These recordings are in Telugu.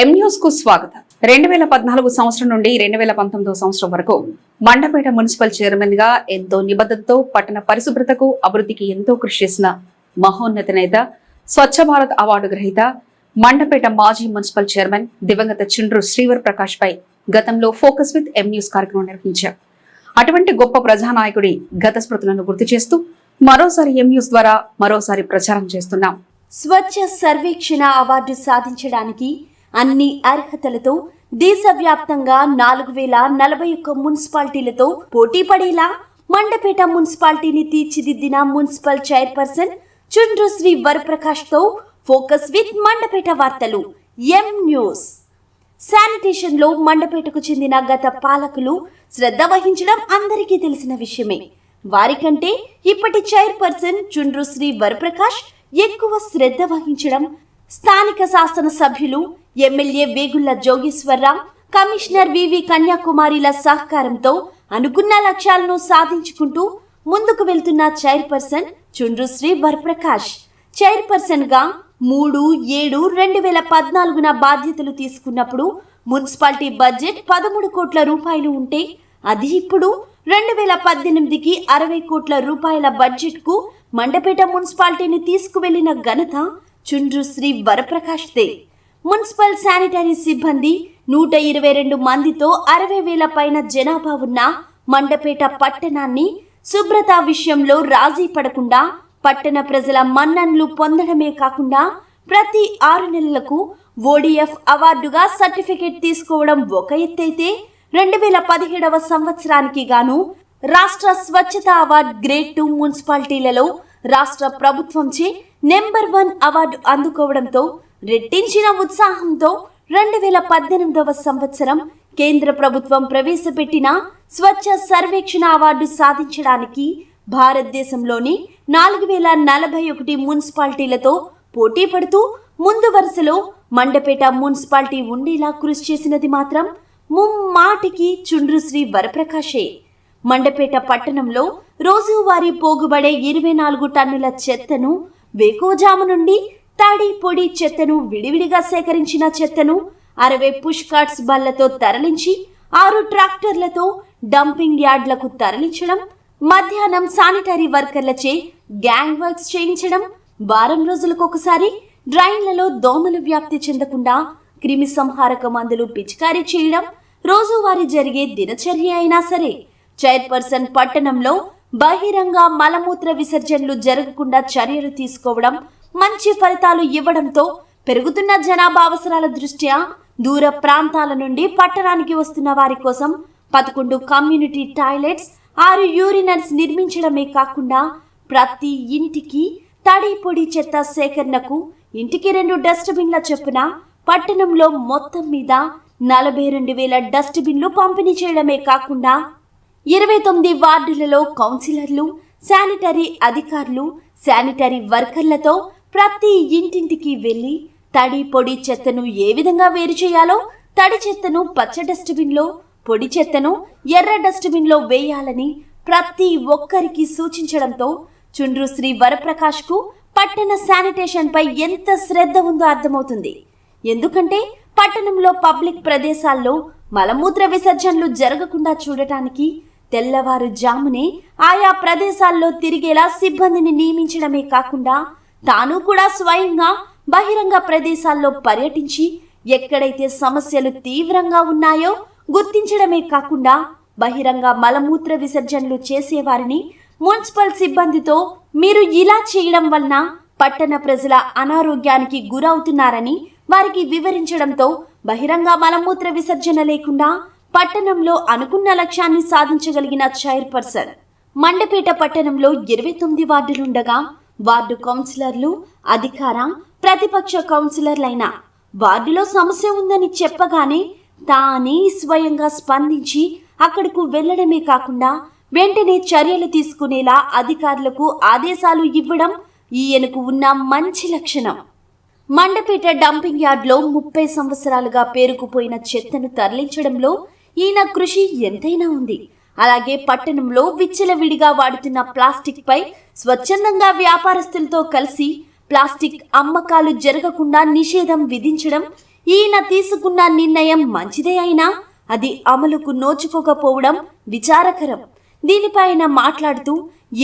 ఎం న్యూస్కు స్వాగతం. రెండు వేల పద్నాలుగు సంవత్సరం నుండి రెండు వేల పంతొమ్మిదో సంవత్సరం వరకు మండపేట మున్సిపల్ చైర్మన్గా ఎంతో నిబద్ధతతో పట్టణ పరిశుభ్రతకు అభివృద్ధికి ఎంతో కృషి చేసిన మహోన్నత నేత స్వచ్ఛ భారత్ అవార్డు గ్రహీత మండపేట మాజీ మున్సిపల్ చైర్మన్ దివంగత చుండ్రు శ్రీవర్ ప్రకాష్ పై గతంలో ఫోకస్ విత్ ఎం న్యూస్ కార్యక్రమం నిర్వహించారు. అటువంటి గొప్ప ప్రజానాయకుడి గత స్మృతులను గుర్తు చేస్తూ మరోసారి ఎం న్యూస్ ద్వారా మరోసారి ప్రచారం చేస్తున్నాం. స్వచ్ఛ సర్వేక్షణ అవార్డు సాధించడానికి అన్ని అర్హతలతో దేశవ్యాప్తంగా నాలుగు వేల నలభై ఒక్క మున్సిపాలిటీలతో పోటీ పడేలా మండపేట మున్సిపాలిటీని తీర్చిదిద్దిన మున్సిపల్ చైర్పర్సన్ చుండ్రు శ్రీ వరప్రకాష్తో ఫోకస్ విత్ మండపేట వార్తలు ఎం న్యూస్. శానిటేషన్లో మండపేటకు చెందిన గత పాలకులు శ్రద్ధ వహించడం అందరికీ తెలిసిన విషయమే. వారికంటే ఇప్పటి చైర్పర్సన్ చుండ్రు శ్రీ వరప్రకాష్ ఎక్కువ శ్రద్ధ వహించడం స్థానిక శాసన సభ్యులు MLA Vegulla Jogeswararao commissioner V కన్యాకుమారిల సహకారంతో అనుకున్న లక్ష్యాలను సాధించుకుంటూ ముందుకు వెళ్తున్న చైర్పర్సన్ చుండ్రు శ్రీ వరప్రకాష్ చైర్పర్సన్గా మూడు ఏడు రెండు వేల పద్నాలుగున బాధ్యతలు తీసుకున్నప్పుడు మున్సిపాలిటీ బడ్జెట్ పదమూడు కోట్ల రూపాయలు ఉంటే అది ఇప్పుడు రెండు వేల పద్దెనిమిదికి అరవై కోట్ల రూపాయల బడ్జెట్కు మండపేట మున్సిపాలిటీని తీసుకువెళ్ళిన ఘనత చుండ్రు శ్రీ వరప్రకాష్ దే. మున్సిపల్ శానిటరీ సిబ్బంది నూట ఇరవై రెండు మందితో అరవై వేల పైన జనాభా ఉన్న మండపేట పట్టణాన్ని శుభ్రత విషయంలో రాజీ పడకుండా పట్టణ ప్రజల మన్నన్లు పొందడమే కాకుండా ప్రతి ఆరు నెలలకు ఓడిఎఫ్ అవార్డుగా సర్టిఫికేట్ తీసుకోవడం ఒక ఎత్తైతే రెండు వేల పదిహేడవ సంవత్సరానికి గాను రాష్ట్ర స్వచ్ఛత అవార్డ్ గ్రేడ్ టూ మున్సిపాలిటీలలో రాష్ట్ర ప్రభుత్వంచే నెంబర్ వన్ అవార్డు అందుకోవడంతో రెట్టించిన ఉత్సాహంతో రెండు వేల పద్దెనిమిదవ సంవత్సరం కేంద్ర ప్రభుత్వం ప్రవేశపెట్టిన స్వచ్ఛ సర్వేక్షణ అవార్డు సాధించడానికి భారతదేశంలోని నాలుగు వేల నలభై ఒకటి మున్సిపాలిటీలతో పోటీ పడుతూ ముందు వరుసలో మండపేట మున్సిపాలిటీ ఉండేలా కృషి చేసినది మాత్రం ముమ్మాటికి చుండ్రు శ్రీ వరప్రకాషే మండపేట పట్టణంలో రోజువారీ పోగుబడే ఇరవై నాలుగు టన్నుల చెత్తను వేకోజాము నుండి తడి పొడి చెత్తను విడివిడిగా సేకరించిన చెత్తను అరవై పుష్ కార్ట్స్ బళ్ళతో తరలించి ఆరు ట్రాక్టర్లతో డంపింగ్ యార్డ్లకు తరలించడం మధ్యాహ్నం శానిటరీ వర్కర్లచే గ్యాంగ్ వర్క్స్ చేయించడం వారం రోజులకు ఒకసారి డ్రైన్లలో దోమలు వ్యాప్తి చెందకుండా క్రిమి సంహారక మందులు పిచికారీ చేయడం రోజువారీ జరిగే దినచర్య అయినా సరే. చైర్పర్సన్ పట్టణంలో బహిరంగ మలమూత్ర విసర్జనలు జరగకుండా చర్యలు తీసుకోవడం మంచి ఫలితాలు ఇవ్వడంతో పెరుగుతున్న జనాభా అవసరాల దృష్ట్యా దూర ప్రాంతాల నుండి పట్టణానికి వస్తున్న వారి కోసం పదకొండు కమ్యూనిటీ టాయిలెట్స్ ఆరు యూరినర్స్ నిర్మించడమే కాకుండా ప్రతి ఇంటికి తడి పొడి చెత్త సేకరణకు ఇంటికి రెండు డస్ట్బిన్ల చొప్పున పట్టణంలో మొత్తం మీద నలభై రెండు వేల డస్ట్బిన్లు పంపిణీ చేయడమే కాకుండా ఇరవై తొమ్మిది వార్డులలో కౌన్సిలర్లు శానిటరీ అధికారులు శానిటరీ వర్కర్లతో ప్రతి ఇంటింటికి వెళ్ళి తడి పొడి చెత్తను ఏ విధంగా వేరు చేయాలో తడి చెత్తను పచ్చ డస్ట్బిన్లో పొడి చెత్తను ఎర్ర డస్ట్బిన్లో వేయాలని ప్రతి ఒక్కరికి సూచించడంతో చుండ్రు శ్రీ వరప్రకాష్కు పట్టణ శానిటేషన్ పై ఎంత శ్రద్ధ ఉందో అర్థమవుతుంది. ఎందుకంటే పట్టణంలో పబ్లిక్ ప్రదేశాల్లో మలమూత్ర విసర్జనలు జరగకుండా చూడటానికి తెల్లవారుజామునే ఆయా ప్రదేశాల్లో తిరిగేలా సిబ్బందిని నియమించడమే కాకుండా తాను కూడా స్వయంగా బహిరంగ ప్రదేశాల్లో పర్యటించి ఎక్కడైతే సమస్యలు తీవ్రంగా ఉన్నాయో గుర్తించడమే కాకుండా బహిరంగ మలమూత్ర విసర్జనలు చేసేవారిని మున్సిపల్ సిబ్బందితో మీరు ఇలా చేయడం వలన పట్టణ ప్రజల అనారోగ్యానికి గురవుతున్నారని వారికి వివరించడంతో బహిరంగ మలమూత్ర విసర్జన లేకుండా పట్టణంలో అనుకున్న లక్ష్యాన్ని సాధించగలిగిన చైర్పర్సన్. మండపేట పట్టణంలో ఇరవై తొమ్మిది వార్డులుండగా వార్డు కౌన్సిలర్లు అధికార ప్రతిపక్ష కౌన్సిలర్లైన వార్డులో సమస్య ఉందని చెప్పగానే తానే స్వయంగా స్పందించి అక్కడకు వెళ్ళడమే కాకుండా వెంటనే చర్యలు తీసుకునేలా అధికారులకు ఆదేశాలు ఇవ్వడం ఈయనకు ఉన్న మంచి లక్షణం. మండపేట డంపింగ్ యార్డ్లో ముప్పై సంవత్సరాలుగా పేరుకుపోయిన చెత్తను తరలించడంలో ఈయన కృషి ఎంతైనా ఉంది. అలాగే పట్టణంలో విచ్చలవిడిగా వాడుతున్న ప్లాస్టిక్ పై స్వచ్ఛందంగా వ్యాపారస్తులతో కలిసి ప్లాస్టిక్ అమ్మకాలు జరగకుండా నిషేధం విధించడం ఈయన తీసుకున్న నిర్ణయం మంచిదే అయినా అది అమలుకు నోచుకోకపోవడం విచారకరం. దీనిపైన మాట్లాడుతూ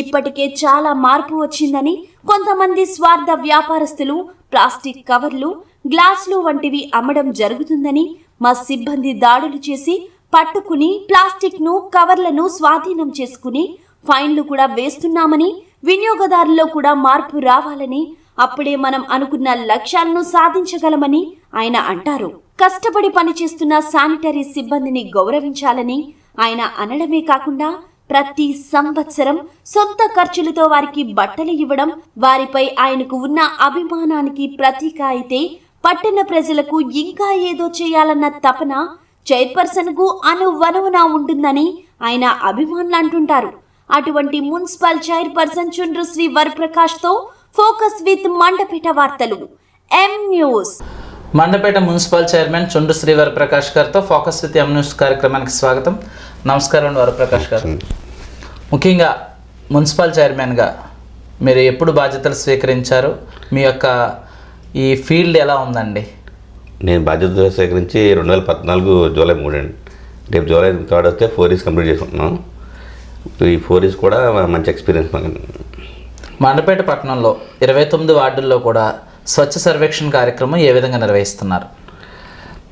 ఇప్పటికే చాలా మార్పు వచ్చిందని కొంతమంది స్వార్థ వ్యాపారస్తులు ప్లాస్టిక్ కవర్లు గ్లాసులు వంటివి అమ్మడం జరుగుతుందని మా సిబ్బంది దాడులు చేసి పట్టుకుని ప్లాస్టిక్ను కవర్లను స్వాధీనం చేసుకుని ఫైన్లు కూడా వేస్తున్నామని వినియోగదారుల్లో కూడా మార్పు రావాలని అప్పుడే మనం అనుకున్న లక్ష్యాలను సాధించగలమని ఆయన అంటారు. కష్టపడి పనిచేస్తున్న శానిటరీ సిబ్బందిని గౌరవించాలని ఆయన అనడమే కాకుండా ప్రతి సంవత్సరం సొంత ఖర్చులతో వారికి బట్టలు ఇవ్వడం వారిపై ఆయనకు ఉన్న అభిమానానికి ప్రతీక అయితే పట్టణ ప్రజలకు ఇంకా ఏదో చేయాలన్న తపన చైర్పర్సన్కు అనువనువునా ఉంటుందని ఆయన అభిమానులు అంటుంటారు అటువంటి మున్సిపల్ చైర్పర్సన్ చుండ్రు శ్రీ వరప్రకాష్తో ఫోకస్ విత్ మండపేట వార్తలు. M news. Mandapeta municipal chairman Chundu Sri Varaprakash గారితో ఫోకస్ విత్ ఎం న్యూస్ కార్యక్రమానికి స్వాగతం. నమస్కారం వరప్రకాష్ గారు. ముఖ్యంగా మున్సిపల్ చైర్మన్గా మీరు ఎప్పుడు బాధ్యతలు స్వీకరించారు? మీ యొక్క ఈ ఫీల్డ్ ఎలా ఉందండి? నేను బాధ్యత సేకరించి రెండు వేల పద్నాలుగు జూలై మూడు అండి రేపు జూలై థర్డ్ వస్తే ఫోర్ ఇయర్స్ కంప్లీట్ చేసుకుంటున్నాం. ఈ ఫోర్ ఇయర్స్ కూడా మంచి ఎక్స్పీరియన్స్ మాకు. మండపేట పట్టణంలో ఇరవై తొమ్మిది వార్డుల్లో కూడా స్వచ్ఛ సర్వేక్షణ కార్యక్రమం ఏ విధంగా నిర్వహిస్తున్నారు?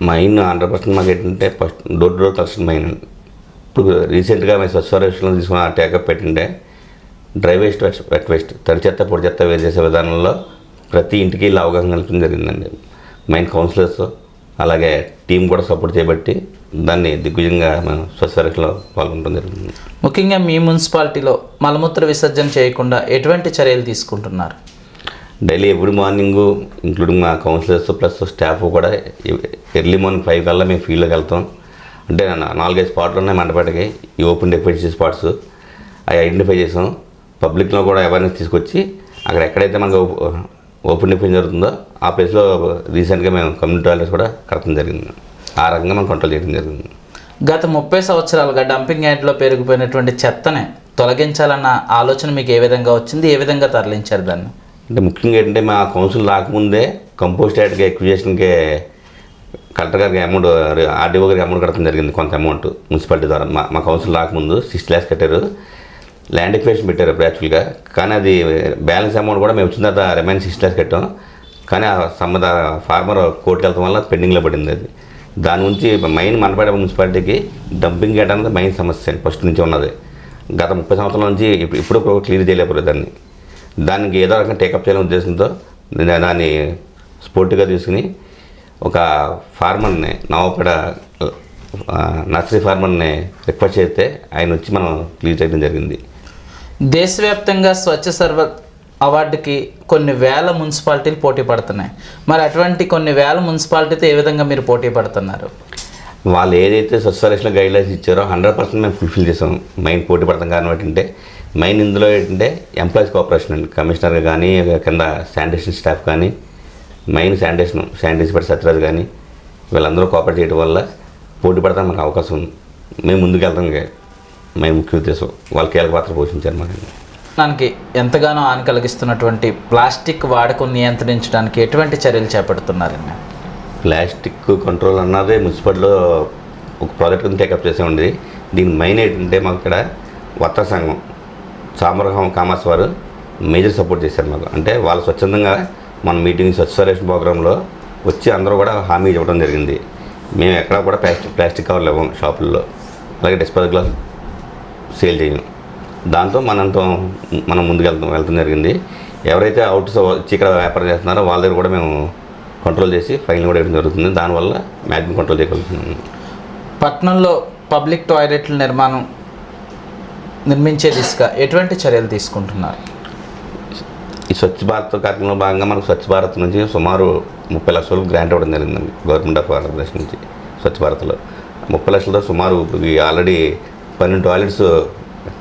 మైన్ హండ్రెడ్ పర్సెంట్ మాకు ఏంటంటే first door door collection main అండి ఇప్పుడు రీసెంట్గా మేము స్వచ్ఛ సర్వేక్షణలో తీసుకున్న take up పెట్టింటే dry waste wet wet waste తడి చెత్త పొడి చెత్త వేరు చేసే విధానంలో ప్రతి ఇంటికి ఇలా అవగాహన కల్పించడం జరిగిందండి. మైన్ కౌన్సిలర్స్ అలాగే టీం కూడా సపోర్ట్ చేయబట్టి దాన్ని దిగ్విజయంగా మేము స్వచ్ఛ సర్వేక్షణలో పాల్గొనడం జరిగింది ముఖ్యంగా మీ మున్సిపాలిటీలో మలమూత్ర విసర్జన చేయకుండా ఎటువంటి చర్యలు తీసుకుంటున్నారు? డైలీ ఎవ్రీ మార్నింగ్ ఇంక్లూడింగ్ మా కౌన్సిలర్స్ ప్లస్ స్టాఫ్ కూడా ఎర్లీ మార్నింగ్ ఫైవ్ కల్లా మేము ఫీల్డ్కి వెళ్తాం. అంటే నాలుగైదు స్పాట్లు ఉన్నాయి మండపేటకి. ఈ ఓపెన్ డెఫిషియన్సీ స్పాట్స్. అవి ఐడెంటిఫై చేసాం. పబ్లిక్లో కూడా అవేర్నెస్ తీసుకొచ్చి అక్కడ ఎక్కడైతే మనకు ఓపెన్ డెఫిషన్ జరుగుతుందో ఆ ప్లేస్లో రీసెంట్గా మేము కమ్యూనిటీ టాయిలెట్స్ కూడా కట్టడం జరిగింది. ఆ రకంగా మనం కంట్రోల్ చేయడం జరిగింది. గత ముప్పై సంవత్సరాలుగా డంపింగ్ యార్డ్లో పెరిగిపోయినటువంటి చెత్తని తొలగించాలన్న ఆలోచన మీకు ఏ విధంగా వచ్చింది? ఏ విధంగా తరలించారు దాన్ని? అంటే ముఖ్యంగా ఏంటంటే మా కౌన్సిల్ రాకముందే కంపోస్ట్ యాడ్కి ఎక్విజేషన్కి కలెక్టర్ గారికి అమౌంట్ ఆర్డీఓ గారికి అమౌంట్ కట్టడం జరిగింది కొంత అమౌంట్ మున్సిపాలిటీ ద్వారా. మా మా కౌన్సిల్ రాకముందు సిక్స్ ల్యాక్స్ కట్టారు. ల్యాండ్ ఎక్వేషన్ పెట్టారు యాక్చువల్గా కానీ అది బ్యాలెన్స్ అమౌంట్ కూడా మేము వచ్చిన తర్వాత రిమైన్ సిక్స్ ల్యాక్స్ కట్టాం. కానీ ఆ సంబంధ ఫార్మర్ కోర్టుకి వెళ్తాం వల్ల పెండింగ్లో పడింది అది. దాని నుంచి మెయిన్ మనపేట మున్సిపాలిటీకి డంపింగ్ గేట్ అనేది మెయిన్ సమస్య ఫస్ట్ నుంచి ఉన్నది. గత ముప్పై సంవత్సరాల నుంచి ఇప్పుడు క్లియర్ చేయలేకపోలేదు దాన్ని. దానికి ఏదో రకంగా టేకప్ చేయాలనే ఉద్దేశంతో నేను దాన్ని స్పోర్ట్గా తీసుకుని ఒక ఫార్మర్ని నవపేట నర్సరీ ఫార్మర్ని రిక్వెస్ట్ చేస్తే ఆయన వచ్చి మనం క్లియర్ చేయడం జరిగింది. దేశవ్యాప్తంగా స్వచ్ఛ సర్వ అవార్డుకి కొన్ని వేల మున్సిపాలిటీలు పోటీ పడుతున్నాయి. మరి అటువంటి కొన్ని వేల మున్సిపాలిటీతో ఏ విధంగా మీరు పోటీ పడుతున్నారు? వాళ్ళు ఏదైతే స్వచ్ఛ గైడ్ లైన్స్ ఇచ్చారో హండ్రెడ్ పర్సెంట్ మేము ఫుల్ఫిల్ చేసాం మెయిన్ పోటీ పడతాం కారణం ఏంటంటే మెయిన్ ఇందులో ఏంటంటే ఎంప్లాయీస్ కోఆపరేషన్ అండి. కమిషనర్ కానీ కింద శానిటేషన్ స్టాఫ్ కానీ మెయిన్ శానిటేషన్ శానిటేషన్ పడి సత్యరాజు కానీ వీళ్ళందరూ కోఆపరేట్ చేయడం వల్ల పోటీ పడతాం మనకు అవకాశం ఉంది. మేము ముందుకు వెళ్తాం మేము ముఖ్య ఉద్దేశం వాళ్ళు కీలక పాత్ర పోషించారు మాకు. దానికి ఎంతగానో హాని కలిగిస్తున్నటువంటి ప్లాస్టిక్ వాడకం నియంత్రించడానికి ఎటువంటి చర్యలు చేపడుతున్నారండి? ప్లాస్టిక్ కంట్రోల్ అన్నదే మున్సిపల్లో ఒక ప్రాజెక్ట్ కింద టేకప్ చేసే ఉంది దీని మెయిన్ ఏంటంటే మాకు ఇక్కడ వర్త సంఘం చామరహం కామర్స్ వారు మేజర్ సపోర్ట్ చేశారు మాకు. అంటే వాళ్ళు స్వచ్ఛందంగా మన మీటింగ్ స్వచ్ఛ సర్వేషన్ ప్రోగ్రాంలో వచ్చి అందరూ కూడా హామీ ఇవ్వడం జరిగింది. మేము ఎక్కడ కూడా ప్లాస్టిక్ ప్లాస్టిక్ కవర్లు ఇవ్వం షాపుల్లో. అలాగే డిస్పోజల్ గ్లాస్ సేల్ చేయం దాంతో మనంతో మనం ముందుకు వెళ్తాం వెళ్తాం జరిగింది. ఎవరైతే అవుట్ వచ్చి ఇక్కడ వ్యాపారం చేస్తున్నారో వాళ్ళ దగ్గర కూడా మేము కంట్రోల్ చేసి ఫైన్ కూడా వేయడం జరుగుతుంది. దానివల్ల మ్యాక్సిమం కంట్రోల్ చేయగలుగుతున్నాము పట్టణంలో పబ్లిక్ టాయిలెట్ల నిర్మాణం నిర్మించే దిశగా ఎటువంటి చర్యలు తీసుకుంటున్నారు? ఈ స్వచ్ఛ భారత్ కార్యక్రమంలో భాగంగా మనకు స్వచ్ఛ భారత్ నుంచి సుమారు ముప్పై లక్షలు గ్రాంట్ ఇవ్వడం జరిగిందండి. గవర్నమెంట్ ఆఫ్ ఆంధ్రప్రదేశ్ నుంచి స్వచ్ఛ భారత్లో ముప్పై లక్షలతో సుమారు ఈ ఆల్రెడీ పన్నెండు టాయిలెట్స్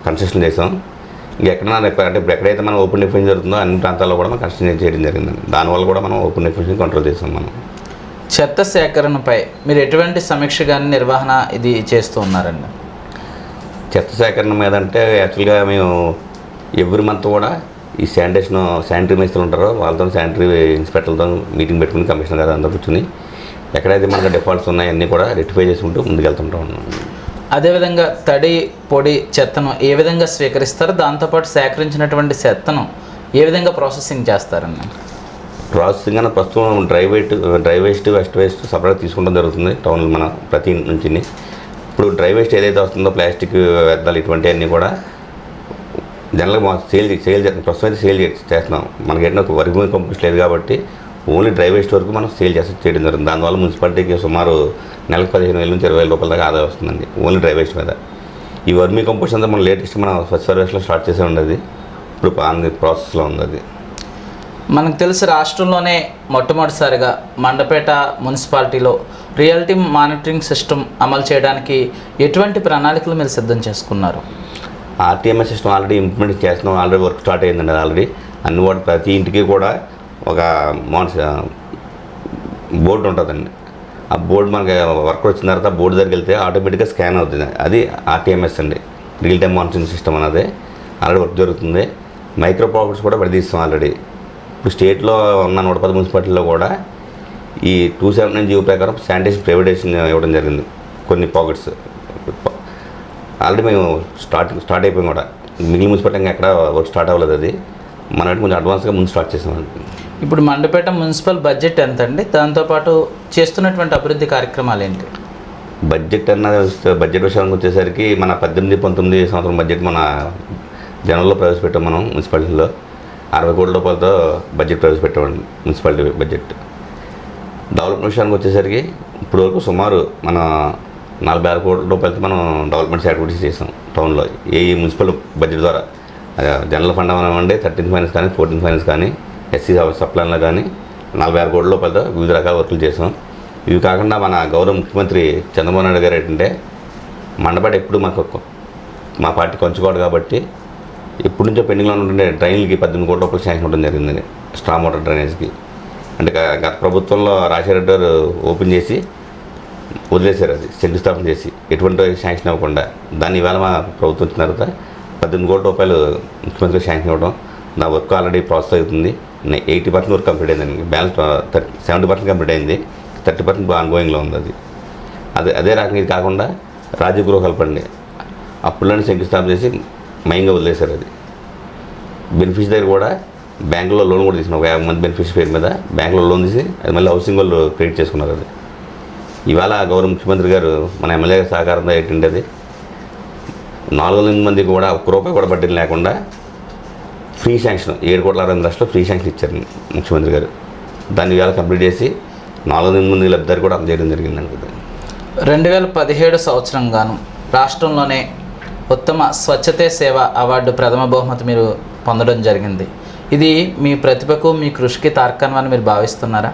కన్స్ట్రక్షన్ చేసాం ఇంకెక్కడ అంటే ఇప్పుడు ఎక్కడైతే మనం ఓపెన్ డెఫినేషన్ జరుగుతుందో అన్ని ప్రాంతాల్లో కూడా మనం కన్స్ట్రక్షన్ చేయడం జరిగిందండి దానివల్ల కూడా మనం ఓపెన్ డెఫినేషన్ కంట్రోల్ చేసాం మనం. చెత్త సేకరణపై మీరు ఎటువంటి సమీక్ష కానీ నిర్వహణ ఇది చేస్తూ ఉన్నారండి? చెత్త సేకరణ మీద అంటే యాక్చువల్గా మేము ఎవ్రీ మంత్ కూడా ఈ శానిటేషన్ శానిటరీ మేస్త్రులు ఉంటారో. వాళ్ళతో శానిటరీ ఇన్స్పెక్టర్లతో మీటింగ్ పెట్టుకుని కమిషనర్ గారు అందరూ కూర్చుని ఎక్కడైతే మనకు డిఫాల్ట్స్ ఉన్నాయో అన్నీ కూడా రెక్టిఫై చేసుకుంటూ ముందుకెళ్తుంటా ఉన్నాం అదేవిధంగా తడి పొడి చెత్తను ఏ విధంగా స్వీకరిస్తారు దాంతోపాటు సేకరించినటువంటి చెత్తను ఏ విధంగా ప్రాసెసింగ్ చేస్తారండి ప్రాసెసింగ్ అన్న ప్రస్తుతం dry wet dry waste wet waste separate తీసుకోవడం జరుగుతుంది టౌన్లో మన ప్రతి నుంచి ఇప్పుడు డ్రై వేస్ట్ ఏదైతే వస్తుందో ప్లాస్టిక్ వ్యర్థాలు ఇటువంటివన్నీ కూడా జనరల్గా సేల్ సేల్ ప్రస్తుతం అయితే సేల్ చేస్తున్నాం. మనకి ఏంటంటే ఒక వర్క్ కంపోస్ట్ లేదు కాబట్టి ఓన్లీ డ్రై వేస్ట్ వరకు మనం సేల్ చేసి చేయడం జరుగుతుంది. దానివల్ల మున్సిపాలిటీకి సుమారు నెలకు పదిహేను వేల నుంచి ఇరవై వేల రూపాయల దాకా ఆదాయం వస్తుందండి. ఓన్లీ డ్రై వేస్ట్ మీద. ఈ వర్మీ కంపోస్ట్ అంతా మనం లేటెస్ట్ మనం ఫస్ట్ సర్వీస్లో స్టార్ట్ చేసే ఉండేది. ఇప్పుడు ది ప్రాసెస్లో ఉంది అది మనకు తెలిసి రాష్ట్రంలోనే మొట్టమొదటిసారిగా మండపేట మున్సిపాలిటీలో రియాలిటీ మానిటరింగ్ సిస్టమ్ అమలు చేయడానికి ఎటువంటి ప్రణాళికలు మీరు సిద్ధం చేసుకున్నారు? ఆర్టీఎంఎస్ సిస్టమ్ ఆల్రెడీ ఇంప్లిమెంట్ చేస్తున్నాం. ఆల్రెడీ వర్క్ స్టార్ట్ అయిందండి అది ఆల్రెడీ. అన్ని కూడా ప్రతి ఇంటికి కూడా ఒక మోన్స్ బోర్డు ఉంటుందండి. ఆ బోర్డు మనకి వర్క్ వచ్చిన తర్వాత బోర్డు దగ్గరికి వెళ్తే ఆటోమేటిక్గా స్కాన్ అవుతుంది. అది ఆర్టీఎంఎస్ అండి. రియల్ టైమ్ మానిటరింగ్ సిస్టమ్ అన్నది. ఆల్రెడీ వర్క్ జరుగుతుంది. మైక్రో ప్రాఫిట్స్ కూడా విడదీస్తాం ఆల్రెడీ. ఇప్పుడు స్టేట్లో ఉన్న నూట పది మున్సిపాలిటీలో కూడా ఈ టూ సెవెన్ నైన్ జీవో ప్రకారం శానిటేషన్ ప్రైవేటేషన్ ఇవ్వడం జరిగింది. కొన్ని పాకెట్స్. ఆల్రెడీ మేము స్టార్ట్ స్టార్ట్ అయిపోయాం కూడా. మిగిలిన మున్సిపాలిటీ ఎక్కడ వర్క్ స్టార్ట్ అవ్వలేదు అది. మన కొంచెం అడ్వాన్స్గా ముందు స్టార్ట్ చేసాం ఇప్పుడు మండపేట మున్సిపల్ బడ్జెట్ ఎంత అండి దాంతోపాటు చేస్తున్నటువంటి అభివృద్ధి కార్యక్రమాలు ఏంటి? బడ్జెట్ అన్నది బడ్జెట్ విషయానికి వచ్చేసరికి మన పద్దెనిమిది పంతొమ్మిది సంవత్సరం బడ్జెట్ మన జనంలో ప్రవేశపెట్టాం మనం మున్సిపాలిటీలో. అరవై కోట్ల రూపాయలతో బడ్జెట్ ప్రవేశపెట్టామండి మున్సిపాలిటీ బడ్జెట్. డెవలప్మెంట్ విషయానికి వచ్చేసరికి ఇప్పుడు వరకు సుమారు మన నలభై ఆరు కోట్ల రూపాయలతో మనం డెవలప్మెంట్స్ యాక్టివిటీస్ చేసాం టౌన్లో. ఏ మున్సిపల్ బడ్జెట్ ద్వారా జనరల్ ఫండ్ అవ్వనివ్వండి థర్టీన్త్ ఫైనాన్స్ కానీ ఫోర్టీన్త్ ఫైనాన్స్ కానీ ఎస్సీ సప్లాన్లో కానీ నలభై ఆరు కోట్ల రూపాయలతో వివిధ రకాల వర్కులు చేసాం. ఇవి కాకుండా మన గౌరవ ముఖ్యమంత్రి చంద్రబాబు నాయుడు గారు ఏంటంటే మండపాటి ఎప్పుడు మాకు మా పార్టీ కొంచుకోడు కాబట్టి ఎప్పటి నుంచో పెండింగ్లో ఉంటుండే. డ్రైన్లకి పద్దెనిమిది కోట్ల రూపాయలు శాంక్షన్ ఉండడం జరిగింది స్ట్రామ్ వాటర్ డ్రైనేజ్కి. అంటే గత ప్రభుత్వంలో రాజశేఖర గారు ఓపెన్ చేసి వదిలేశారు అది శంకుస్థాపన చేసి. ఎటువంటి శాంక్షన్ అవ్వకుండా. దాన్ని ఇవాళ మా ప్రభుత్వం వచ్చిన తర్వాత పద్దెనిమిది కోట్ల రూపాయలు ముఖ్యమంత్రి శాంక్షన్ ఇవ్వడం నా వర్క్ ఆల్రెడీ ప్రాసెస్ అవుతుంది. ఎయిటీ పర్సెంట్ వరకు కంప్లీట్ అయింది balance thirty seventy percent complete అయింది. థర్టీ పర్సెంట్ ఆన్గోయింగ్లో ఉంది అది. అదే అదే రకంగా ఇది కాకుండా రాజగృహ గృహ అప్పులను శంకుస్థాపన చేసి మైంగా వదిలేశారు అది. బెనిఫిట్స్ దగ్గర కూడా బ్యాంకులో లోన్ కూడా తీసుకున్నారు ఒక యాభై మంది బెనిఫిట్స్ పేరు మీద బ్యాంకులో లోన్ తీసి అది మళ్ళీ హౌసింగ్ వాళ్ళు క్రియేట్ చేసుకున్నారు అది. ఇవాళ గౌరవ ముఖ్యమంత్రి గారు మన ఎమ్మెల్యే సహకారంతో ఏంటంటే అది నాలుగు మంది మందికి కూడా ఒక్క రూపాయి కూడా బడ్డీలు లేకుండా ఫ్రీ శాంక్షన్ ఏడు కోట్ల అరవై లక్షలు ఫ్రీ శాంక్షన్ ఇచ్చారు ముఖ్యమంత్రి గారు. దాన్ని ఇవాళ కంప్లీట్ చేసి నాలుగు మంది లబ్ధిదారు కూడా అందజేయడం జరిగిందండి రెండు వేల పదిహేడు సంవత్సరం గాను రాష్ట్రంలోనే ఉత్తమ స్వచ్ఛతే సేవ అవార్డు ప్రథమ బహుమతి మీరు పొందడం జరిగింది. ఇది మీ ప్రతిభకు మీ కృషికి తార్కాణం అని మీరు భావిస్తున్నారా?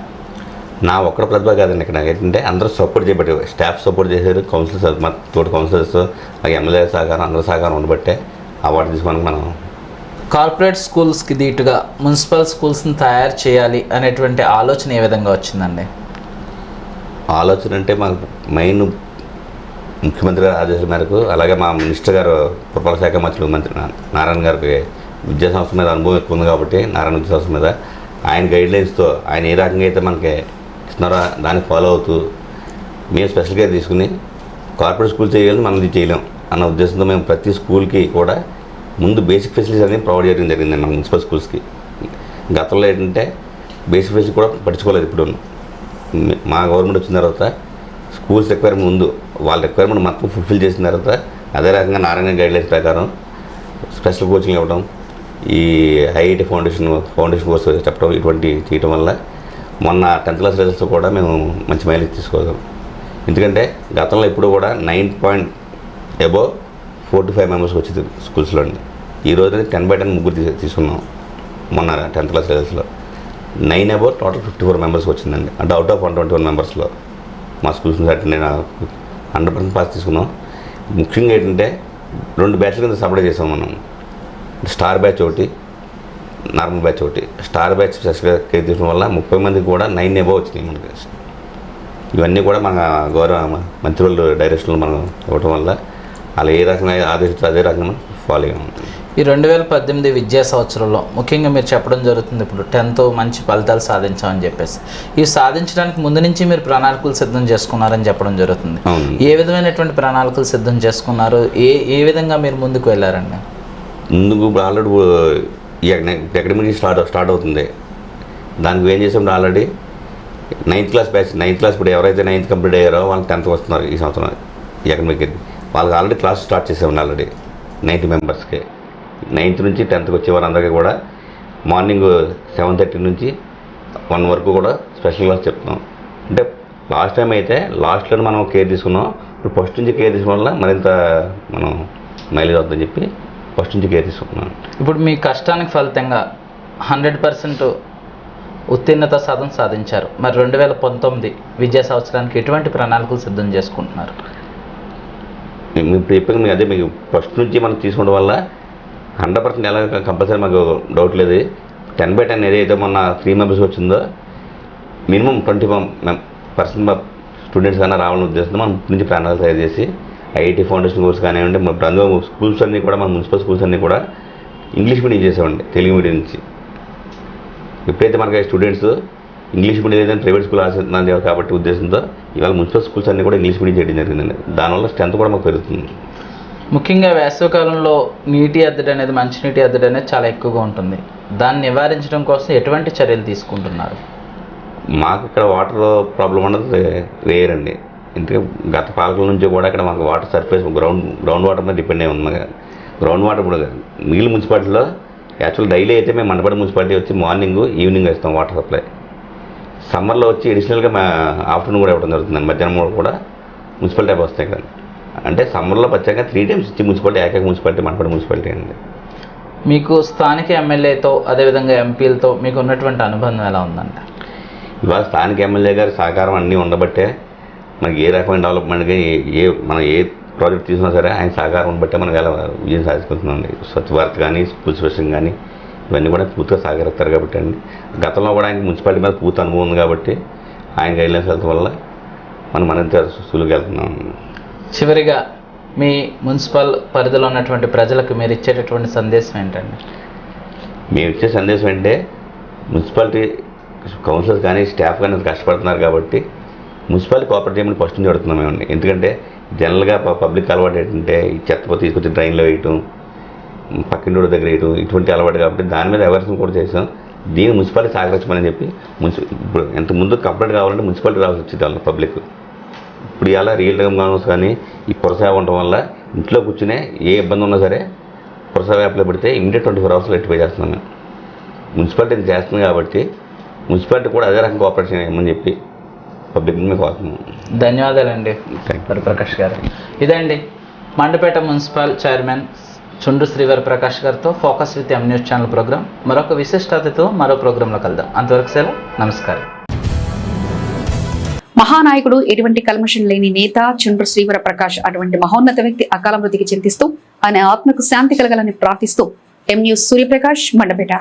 నా ఒక్కడ ప్రతిభ కాదండి ఇక్కడ ఏంటంటే అందరూ సపోర్ట్ చేయబట్టి స్టాఫ్ సపోర్ట్ చేశారు కౌన్సిలర్స్ మా తోటి కౌన్సిలర్స్ అలాగే ఎమ్మెల్యే సహకారం అందరూ సహకారం ఉండబట్టే అవార్డు తీసుకోవడానికి మనం కార్పొరేట్ స్కూల్స్కి దీటుగా మున్సిపల్ స్కూల్స్ని తయారు చేయాలి అనేటువంటి ఆలోచన ఏ విధంగా వచ్చిందండి? ఆలోచన అంటే మాకు మెయిన్ ముఖ్యమంత్రి గారి ఆదేశాల మేరకు అలాగే మా మినిస్టర్ గారు పురపాలక శాఖ మంత్రులు మంత్రి నారాయణ గారికి విద్యా సంస్థ మీద అనుభవం ఎక్కువ ఉంది కాబట్టి నారాయణ విద్యా సంస్థ మీద ఆయన గైడ్లైన్స్తో ఆయన ఏ రకంగా అయితే మనకి ఇస్తున్నారో దాన్ని ఫాలో అవుతూ మేము స్పెషల్ కేర్ తీసుకుని కార్పొరేట్ స్కూల్ చేయాలని మనం ఇది చేయలేం అన్న ఉద్దేశంతో మేము ప్రతి స్కూల్కి కూడా ముందు బేసిక్ ఫెసిలిటీస్ అనేది ప్రొవైడ్ చేయడం జరిగిందండి మన మున్సిపల్ స్కూల్స్కి గతంలో ఏంటంటే బేసిక్ ఫెసిలిటీ కూడా పట్టించుకోలేదు ఇప్పుడు. మా గవర్నమెంట్ వచ్చిన తర్వాత స్కూల్స్ రిక్వైర్మెంట్ ముందు వాళ్ళ రిక్వైర్మెంట్ మొత్తం ఫుల్ఫిల్ చేసిన తర్వాత అదే రకంగా నారాయణ గైడ్లైన్స్ ప్రకారం స్పెషల్ కోచింగ్ ఇవ్వడం ఈ ఐఐటి ఫౌండేషన్ ఫౌండేషన్ కోర్స్ చెప్పడం ఇటువంటి చేయటం వల్ల మొన్న టెన్త్ క్లాస్ రిజల్ట్స్ కూడా మేము మంచి మైలేజ్ తీసుకోగలం. ఎందుకంటే గతంలో ఇప్పుడు కూడా nine point above four to five members వచ్చి స్కూల్స్లో ఈ రోజు టెన్ బై టెన్ ముగ్గురు తీ- తీసుకున్నాం. మొన్న టెన్త్ క్లాస్ సిలబస్లో nine about total fifty four మెంబర్స్కి వచ్చిందండి. అంటే out of one twenty one మెంబర్స్లో. మా స్కూల్స్ నుంచి నేను హండ్రెడ్ పర్సెంట్ పాస్ తీసుకున్నాం. ముఖ్యంగా ఏంటంటే రెండు బ్యాచ్ల కింద సపరేట్ చేసాం మనం. స్టార్ బ్యాచ్ ఒకటి నార్మల్ బ్యాచ్ ఒకటి. స్టార్ బ్యాచ్ స్పెషల్గా కేర్ తీసుకోవడం వల్ల ముప్పై మందికి కూడా నైన్ అబౌవ్ వచ్చినాయి మనకి. ఇవన్నీ కూడా మన గౌరవ మంత్రి వాళ్ళు డైరెక్షన్లో మనం ఇవ్వటం వల్ల అలా ఏ రకంగా ఆదేశిస్తే అదే రకంగా ఫాలో అయ్యాం. ఈ రెండు వేల పద్దెనిమిది విద్యా సంవత్సరంలో ముఖ్యంగా మీరు చెప్పడం జరుగుతుంది ఇప్పుడు టెన్త్ మంచి ఫలితాలు సాధించామని చెప్పేసి. ఇవి సాధించడానికి ముందు నుంచి మీరు ప్రణాళికలు సిద్ధం చేసుకున్నారని చెప్పడం జరుగుతుంది. ఏ విధమైనటువంటి ప్రణాళికలు సిద్ధం చేసుకున్నారు? ఏ ఏ విధంగా మీరు ముందుకు వెళ్ళారండి? ముందుకు ఇప్పుడు ఆల్రెడీ ఈ అకాడమిక్ స్టార్ట్ స్టార్ట్ అవుతుంది. దానికి ఏం చేసాం already ninth class batch ninth class ఇప్పుడు ఎవరైతే నైన్త్ కంప్లీట్ అయ్యారో వాళ్ళు టెన్త్ వస్తున్నారు ఈ సంవత్సరం ఈ అకాడమిక్. వాళ్ళకి ఆల్రెడీ క్లాస్ స్టార్ట్ చేసేవాడిని ఆల్రెడీ నైన్త్ మెంబర్స్కి నైన్త్ నుంచి టెన్త్కి వచ్చే వారందరికీ కూడా మార్నింగ్ సెవెన్ థర్టీ నుంచి వన్ వరకు కూడా స్పెషల్ క్లాస్ చెప్తున్నాం. అంటే లాస్ట్ టైం అయితే లాస్ట్లో మనం కేర్ తీసుకున్నాం. ఇప్పుడు ఫస్ట్ నుంచి కేర్ తీసుకోవడం వల్ల మరింత మనం మైలేజ్ అవుతుందని చెప్పి ఫస్ట్ నుంచి కేర్ తీసుకుంటున్నాం. ఇప్పుడు మీ కష్టానికి ఫలితంగా హండ్రెడ్ పర్సెంట్ ఉత్తీర్ణత సాధన సాధించారు. మరి రెండు వేల పంతొమ్మిది విద్యా సంవత్సరానికి ఎటువంటి ప్రణాళికలు సిద్ధం చేసుకుంటున్నారు? మేము ఇప్పుడు చెప్పాక మీకు అదే మీకు ఫస్ట్ నుంచి మనం తీసుకోవడం వల్ల హండ్రెడ్ పర్సెంట్ ఎలా కంపల్సరీ మాకు డౌట్ లేదు. టెన్ బై టెన్ ఏదైతే మొన్న త్రీ మెంబర్స్ వచ్చిందో మినిమం ట్వంటీ పర్సెంట్ స్టూడెంట్స్ కన్నా రావాలని ఉద్దేశంతో మనం నుంచి ప్రణాళిక తయారు చేసి ఐఐటి ఫౌండేషన్ కోర్స్ కానివ్వండి మన అందులో స్కూల్స్ అన్నీ కూడా మన మున్సిపల్ స్కూల్స్ అన్నీ కూడా ఇంగ్లీష్ మీడియం చేసామండి తెలుగు మీడియం నుంచి. ఎప్పుడైతే మనకి స్టూడెంట్స్ ఇంగ్లీష్ మీడియం ఏదైనా ప్రైవేట్ స్కూల్ ఆశిస్తున్నది కాబట్టి ఉద్దేశంతో ఇవాళ మున్సిపల్ స్కూల్స్ అన్నీ కూడా ఇంగ్లీష్ మీడియం చేయడం జరిగిందండి దానివల్ల స్ట్రెంత్ కూడా మాకు పెరుగుతుంది. ముఖ్యంగా వేసవికాలంలో నీటి ఎద్దడి అనేది మంచినీటి ఎద్దడి అనేది చాలా ఎక్కువగా ఉంటుంది. దాన్ని నివారించడం కోసం ఎటువంటి చర్యలు తీసుకుంటున్నారు? మాకు ఇక్కడ వాటర్ ప్రాబ్లం అన్నది రేర్ అండి. ఎందుకంటే గత పాలకుల నుంచి కూడా ఇక్కడ మాకు water surface ground ground water మీద డిపెండ్ అయి ఉంది గ్రౌండ్ వాటర్ కూడా. మిగిలిన మున్సిపాలిటీలో యాక్చువల్ డైలీ అయితే మేము మండపడి మున్సిపాలిటీ వచ్చి మార్నింగ్ ఈవినింగ్ ఇస్తాం వాటర్ సప్లై సమ్మర్లో వచ్చి అడిషనల్గా మా ఆఫ్టర్నూన్ కూడా ఇవ్వడం జరుగుతుంది మధ్యాహ్నం కూడా మున్సిపల్ ట్యాప్ వస్తాయి ఇక్కడ అంటే సమ్మర్లో ప్రత్యేకంగా త్రీ టైమ్స్ ఇచ్చి మున్సిపాలిటీ ఏకైక మున్సిపాలిటీ మండపడి మున్సిపాలిటీ అండి. మీకు స్థానిక ఎమ్మెల్యేతో అదేవిధంగా ఎంపీలతో మీకు ఉన్నటువంటి అనుబంధం ఎలా ఉందంట? ఇవాళ స్థానిక ఎమ్మెల్యే గారి సహకారం అన్నీ ఉండబట్టే మనకి ఏ రకమైన డెవలప్మెంట్గా ఏ ఏ మనం ఏ ప్రాజెక్ట్ తీసుకున్నా సరే ఆయన సహకారం ఉండబట్టే మనం ఎలా విజయం సాధించుకుంటున్నామండి. స్వచ్ఛ భారత్ కానీ స్కూల్స్ విషయం కానీ ఇవన్నీ కూడా పూర్తిగా సహకరిస్తారు కాబట్టి అండి. గతంలో కూడా ఆయన మున్సిపాలిటీ మీద పూర్తి అనుభవం ఉంది కాబట్టి ఆయన గైడ్లైన్స్ వెళ్తాం వల్ల మనం మరింత సులువుగా వెళ్తున్నాం. చివరిగా మీ మున్సిపల్ పరిధిలో ఉన్నటువంటి ప్రజలకు మీరు ఇచ్చేటటువంటి సందేశం ఏంటండి? మేము ఇచ్చే సందేశం అంటే మున్సిపాలిటీ కౌన్సిలర్స్ కానీ స్టాఫ్ కానీ కష్టపడుతున్నారు కాబట్టి మున్సిపాలిటీ కోఆపరేట్ చేయమని ఫస్ట్ నుంచి అడుగుతున్నాం మేమండి ఎందుకంటే జనరల్గా పబ్లిక్ అలవాటు ఏంటంటే ఈ చెత్త తీసుకొచ్చి డ్రైన్లో వేయటం పక్కింటి రోడ్డు దగ్గర వేయటం ఇటువంటి అలవాటు కాబట్టి దాని మీద అవేర్నెస్ కూడా చేసాం దీన్ని మున్సిపాలిటీ సహకరించమని చెప్పి మున్సి ఇప్పుడు ఎంత ముందు కంప్లైంట్ కావాలంటే మున్సిపాలిటీ రావాల్సి వచ్చేది వాళ్ళ పబ్లిక్ ఇప్పుడు ఇలా రియల్ టైమ్ కానర్స్ కానీ ఈ పురసేవ ఉండటం వల్ల ఇంట్లో కూర్చునే ఏ ఇబ్బంది ఉన్నా సరే పురసేవ యాప్లో పెడితే ఇమీడియట్ ట్వంటీ ఫోర్ అవర్స్లో ఎట్టిపోయి చేస్తున్నాం మేము. మున్సిపాలిటీ చేస్తుంది కాబట్టి మున్సిపాలిటీ కూడా అదే రకంగా ఆపరేషన్ చేయమని చెప్పి పబ్లిక్ మేము కోరుతున్నాం. ధన్యవాదాలండి. వరప్రకాష్ గారు. ఇదండి మండపేట మున్సిపల్ చైర్మన్ చుండ్రు శ్రీవర్ ప్రకాష్ గారితో focus with M news channel programme. మరొక విశిష్టతతో మరో ప్రోగ్రాంలో కలుద్దాం. అంతవరకు సెలవు. నమస్కారం. మహానాయకుడు ఎటువంటి కల్మషం లేని నేత చుండ్రు శ్రీవర ప్రకాష్ అటువంటి మహోన్నత వ్యక్తి అకాల మృతికి చింతిస్తూ ఆయన ఆత్మకు శాంతి కలగాలని ప్రార్థిస్తూ ఎం న్యూస్ సూర్యప్రకాష్ మండపేట.